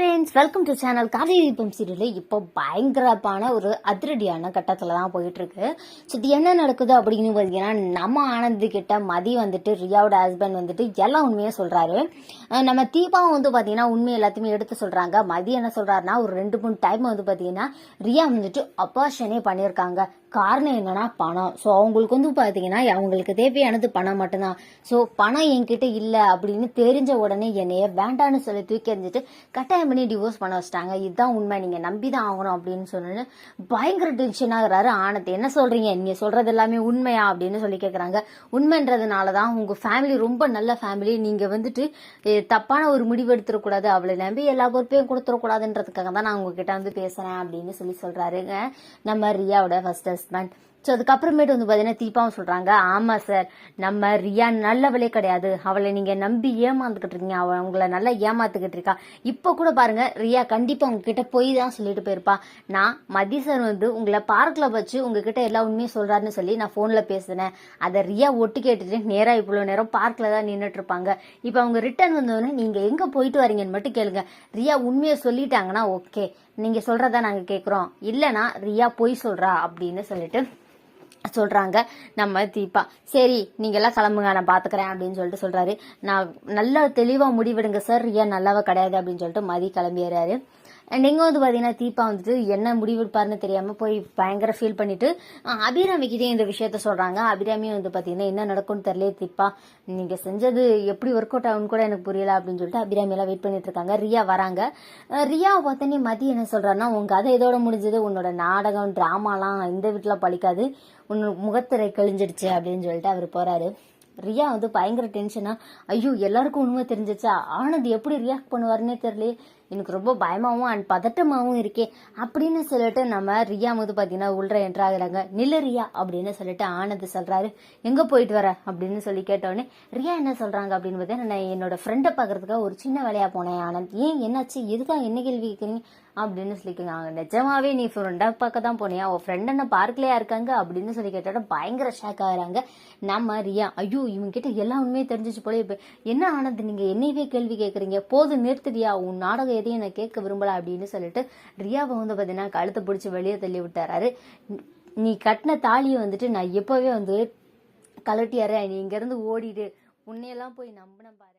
café. Friends welcome to channel காலை தீபம் serial இப்போ பயங்கரமான ஒரு அதிரடியான கட்டத்தில் தான் போயிட்டுருக்கு. ஸோ இது என்ன நடக்குது அப்படின்னு பார்த்தீங்கன்னா நம்ம ஆனந்த் கிட்ட மதி வந்துட்டு ரியாவோட ஹஸ்பண்ட் வந்துட்டு எல்லாம் உண்மையாக சொல்கிறாரு நம்ம தீபாவும் வந்து பார்த்தீங்கன்னா உண்மை எல்லாத்தையுமே எடுத்து சொல்கிறாங்க மதி என்ன சொல்கிறாருன்னா ஒரு ரெண்டு மூணு டைம் வந்து பார்த்தீங்கன்னா ரியா வந்துட்டு அப்பாஷனே பண்ணியிருக்காங்க. காரணம் என்னன்னா பணம். ஸோ அவங்களுக்கு வந்து பார்த்தீங்கன்னா அவங்களுக்கு தேவையானது பணம் மட்டும்தான். ஸோ பணம் என்கிட்ட இல்லை அப்படின்னு தெரிஞ்ச உடனே என்னைய வேண்டான்னு சொல்லி தூக்கி எறிஞ்சிட்டு கட்டாயம் பண்ணி டிவோர்ஸ் பண்ண வச்சிட்டாங்க. இதுதான் உண்மை. நீங்கள் நம்பி தான் ஆகணும் அப்படின்னு சொன்னோன்னு பயங்கர டென்ஷன் ஆகிறாரு ஆனந்த். என்ன சொல்கிறீங்க நீங்கள் சொல்கிறது எல்லாமே உண்மையா அப்படின்னு சொல்லி கேட்குறாங்க உண்மைன்றதுனால தான் உங்கள் ஃபேமிலி ரொம்ப நல்ல ஃபேமிலி நீங்கள் வந்துட்டு தப்பான ஒரு முடிவு எடுத்துடக்கூடாது. அவளை நம்பி எல்லா பொறுப்பையும் கொடுத்துடக்கூடாதுன்றதுக்காக தான் நான் உங்ககிட்ட வந்து பேசுகிறேன் அப்படின்னு சொல்லி சொல்கிறாருங்க நம்ம ரியாவோட ஃபர்ஸ்ட் ஹஸ்பண்ட் ஸோ அதுக்கப்புறமேட்டு வந்து பார்த்தீங்கன்னா தீபாவும் சொல்கிறாங்க ஆமாம் சார் நம்ம ரியா நல்லவளே கிடையாது. அவளை நீங்கள் நம்பி ஏமாந்துக்கிட்டு இருக்கீங்க. அவள் உங்களை நல்லா ஏமாத்துக்கிட்டு இருக்கா. இப்போ கூட பாருங்கள் ரியா கண்டிப்பாக உங்ககிட்ட போய் தான் சொல்லிட்டு போயிருப்பா. நான் மதி சார் வந்து உங்களை பார்க்கில் வச்சு உங்ககிட்ட எல்லா உண்மையும் சொல்கிறாருன்னு சொல்லி நான் ஃபோனில் பேசினேன். அதை ரியா ஒட்டு கேட்டுட்டு நேராக இவ்வளோ நேரம் பார்க்கில் தான் நின்றுட்டு இருப்பாங்க. இப்போ அவங்க ரிட்டர்ன் வந்தோடனே நீங்கள் எங்கே போயிட்டு வரீங்கன்னு மட்டும் கேளுங்க. ரியா உண்மையை சொல்லிட்டாங்கன்னா ஓகே நீங்கள் சொல்கிறத நாங்கள் கேட்குறோம் இல்லைனா ரியா பொய் சொல்கிறா அப்படின்னு சொல்லிட்டு சொல்கிறாங்க நம்ம தீபா சரி நீங்கள்லாம் கிளம்புங்க நான் பார்த்துக்கிறேன் அப்படின்னு சொல்லிட்டு சொல்கிறாரு நான் நல்லா தெளிவாக முடிவெடுங்க சார் ரியா நல்லாவே கிடையாது அப்படின்னு சொல்லிட்டு மதி கிளம்பிடுறாரு. அண்ட் எங்கே வந்து பார்த்தீங்கன்னா தீபா வந்துட்டு என்ன முடிவெடுப்பாருன்னு தெரியாமல் போய் பயங்கர ஃபீல் பண்ணிட்டு அபிராமிக்கிட்டே இந்த விஷயத்த சொல்கிறாங்க அபிராமி வந்து பார்த்தீங்கன்னா என்ன நடக்கும்னு தெரியல தீபா நீங்கள் செஞ்சது எப்படி ஒர்க் அவுட் ஆகும்னு கூட எனக்கு புரியல அப்படின்னு சொல்லிட்டு அபிராமியெல்லாம் வெயிட் பண்ணிட்டு இருக்காங்க. ரியா வராங்க. ரியா பார்த்தோன்னே மதி என்ன சொல்கிறாருன்னா உங்கள் கதை இதோட முடிஞ்சது. உன்னோட நாடகம் ட்ராமாலாம் இந்த வீட்டில் பழிக்காது. உன்னோட முகத்திரை கழிஞ்சிடுச்சு அப்படின்னு சொல்லிட்டு அவர் போகிறாரு ரியா வந்து பயங்கர டென்ஷனா ஐயோ எல்லாருக்கும் உண்மை தெரிஞ்சிச்சா? ஆனந்த் எப்படி ரியாக்ட் பண்ணுவாருன்னே தெரியல எனக்கு ரொம்ப பயமாகவும் அண்ட் பதட்டமாகவும் இருக்கே அப்படின்னு சொல்லிட்டு நம்ம ரியா வந்து பார்த்தீங்கன்னா உள்ள என்ட்ராகிறாங்க நில்லு ரியா அப்படின்னு சொல்லிட்டு ஆனந்த் சொல்கிறாரு எங்கே போயிட்டு வர? அப்படின்னு சொல்லி கேட்டோடனே ரியா என்ன சொல்கிறாங்க அப்படின்னு பார்த்தீங்கன்னா நான் என்னோட ஃப்ரெண்டை பார்க்கறதுக்காக ஒரு சின்ன வேலையாக போனேன் ஆனந்த். ஏன் என்னாச்சு? எதுக்காக என்ன கேள்வி கேட்குறீங்க அப்படின்னு சொல்லி கேங்க நிஜமாவே நீ ஃப்ரெண்டை பார்க்க தான் போனியா? அவள் ஃப்ரெண்ட் என்ன பார்க்கலையா இருக்காங்க? அப்படின்னு சொல்லி கேட்டோட பயங்கர ஷாக் ஆகுறாங்க. நம்ம ரியா ஐயோ இவங்க கிட்ட எல்லா உண்மையும் தெரிஞ்சிச்சு போல இப்போ என்ன ஆனது நீங்கள் என்னையவே கேள்வி கேட்குறீங்க போது நிறுத்துறியா உன் நாடகம் எதையும் நான் கேட்க விரும்பல அப்படின்னு சொல்லிட்டு ரியாவை வந்து பார்த்தீங்கன்னா கழுத்தை பிடிச்சி வெளியே தள்ளி விட்டாராரு நீ கட்டின தாலியை வந்துட்டு நான் எப்போவே வந்து கலட்டியாரு நீ இங்கேருந்து ஓடிடு. உன்னையெல்லாம் போய் நம்பின பாரு.